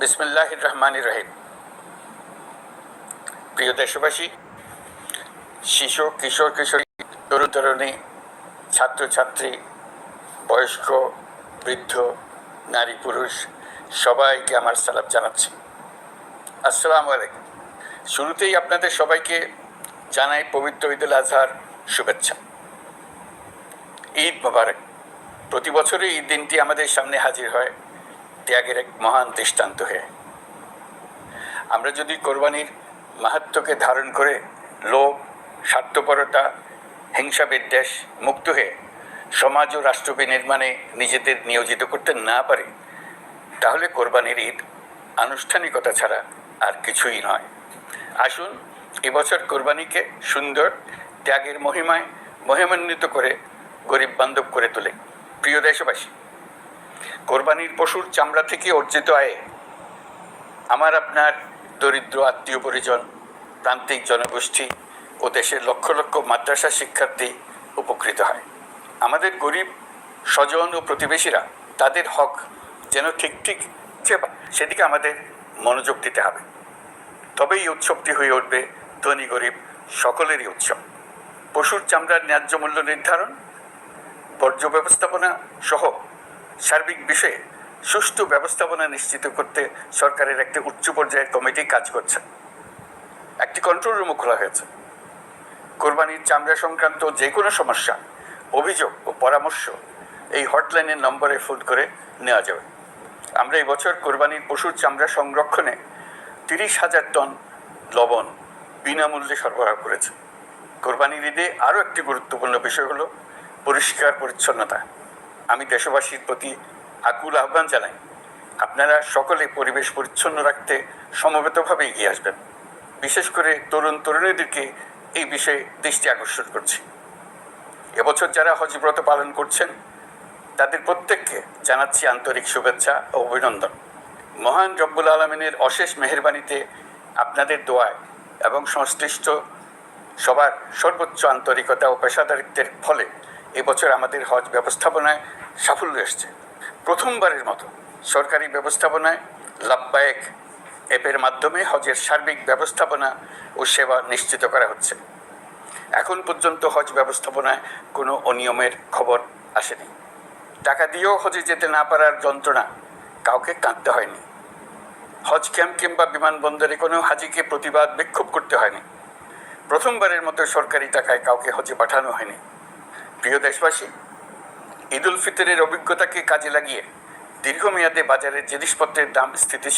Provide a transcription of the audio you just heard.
বিসমিল্লাহ রহমান রহিম প্রিয় দেশবাসী, শিশু, কিশোর, কিশোরী, তরুণ, তরুণী, ছাত্রছাত্রী, বয়স্ক, বৃদ্ধ, নারী, পুরুষ, সবাইকে আমার সালাম জানাচ্ছি। আসসালামু আলাইকুম। শুরুতেই আপনাদের সবাইকে জানাই পবিত্র ঈদুল আজহার শুভেচ্ছা। ঈদ মোবারক। প্রতি বছরই এই দিনটি আমাদের সামনে হাজির হয়। ত্যাগের এক মহান দৃষ্টান্ত হয়ে আমরা যদি কোরবানির মাহাত্মকে ধারণ করে লোভ, স্বার্থপরতা হিংসা বিদ্বেষ মুক্ত হয়ে সমাজ ও রাষ্ট্র বিনির্মাণে নিজেদের নিয়োজিত করতে না পারি, তাহলে কোরবানির ঈদ আনুষ্ঠানিকতা ছাড়া আর কিছুই নয়। আসুন, এবছর কোরবানিকে সুন্দর, ত্যাগের মহিমায় মহিমান্বিত করে গরিব বান্ধব করে তোলে। প্রিয় দেশবাসী কোরবানির পশুর চামড়া থেকে অর্জিত আয়ে আমার আপনার দরিদ্র আত্মীয় পরিজন, প্রান্তিক জনগোষ্ঠী ও দেশের লক্ষ লক্ষ মাদ্রাসা শিক্ষার্থী উপকৃত হয়। আমাদের গরিব, স্বজন ও প্রতিবেশীরা তাদের হক যেন ঠিক ঠিক সেদিকে আমাদের মনোযোগ দিতে হবে। তবেই উৎসবটি হয়ে উঠবে ধনী গরিব সকলেরই উৎসব। পশুর চামড়ার ন্যায্য মূল্য নির্ধারণ, বর্জ্য ব্যবস্থাপনা সহ সার্বিক বিষয়ে সুষ্ঠু ব্যবস্থাপনা নিশ্চিত করতে সরকারের একটি উচ্চ পর্যায়ের কমিটি কাজ করছে। একটি কন্ট্রোল রুমও খোলা হয়েছে। কোরবানির চামড়া সংক্রান্ত যে কোনো সমস্যা, অভিযোগ ও পরামর্শ এই হটলাইনের নম্বরে ফোন করে নেওয়া যাবে। আমরা এই বছর কোরবানির পশুর চামড়া সংরক্ষণে তিরিশ হাজার টন লবণ বিনামূল্যে সরবরাহ করেছে। কোরবানির ঈদে আরও একটি গুরুত্বপূর্ণ বিষয় হলো পরিষ্কার পরিচ্ছন্নতা। আমি দেশবাসীর প্রতি আকুল আহ্বান জানাই। আপনারা সকলে পরিবেশ পরিচ্ছন্ন রাখতে সমবেতভাবে এগিয়ে আসবেন। বিশেষ করে তরুণ তরুণীদেরকে এই বিষয়ে দৃষ্টি আকর্ষণ করছি। এবছর যারা হজব্রত পালন করছেন, তাদের প্রত্যেককে জানাচ্ছি আন্তরিক শুভেচ্ছা ও অভিনন্দন। মহান রব্বুল আলমিনের অশেষ মেহরবানিতে আপনাদের দোয়ায় এবং সংশ্লিষ্ট সবার সর্বোচ্চ আন্তরিকতা ও পেশাদারিত্বের ফলে এবছর আমাদের হজ ব্যবস্থাপনায় সাফল্য এসছে। প্রথমবারের মতো সরকারি ব্যবস্থাপনায় লাভবায়ক অ্যাপের মাধ্যমে হজের সার্বিক ব্যবস্থাপনা ও সেবা নিশ্চিত করা হচ্ছে। এখন পর্যন্ত হজ ব্যবস্থাপনায় কোনো অনিয়মের খবর আসেনি। টাকা দিয়েও হজে যেতে না পারার যন্ত্রণা কাউকে কাঁদতে হয়নি। হজ ক্যাম্প কিংবা বিমানবন্দরে কোনো হাজিকে প্রতিবাদ বিক্ষোভ করতে হয়নি। প্রথমবারের মতো সরকারি টাকায় কাউকে হজে পাঠানো হয়নি। প্রিয় দেশবাসী ঈদ উল ফিতরের অভিজ্ঞতাকে কাজে লাগিয়ে দীর্ঘমেয়াদে বাজারের জিনিসপত্রের দাম স্থিতিশীল।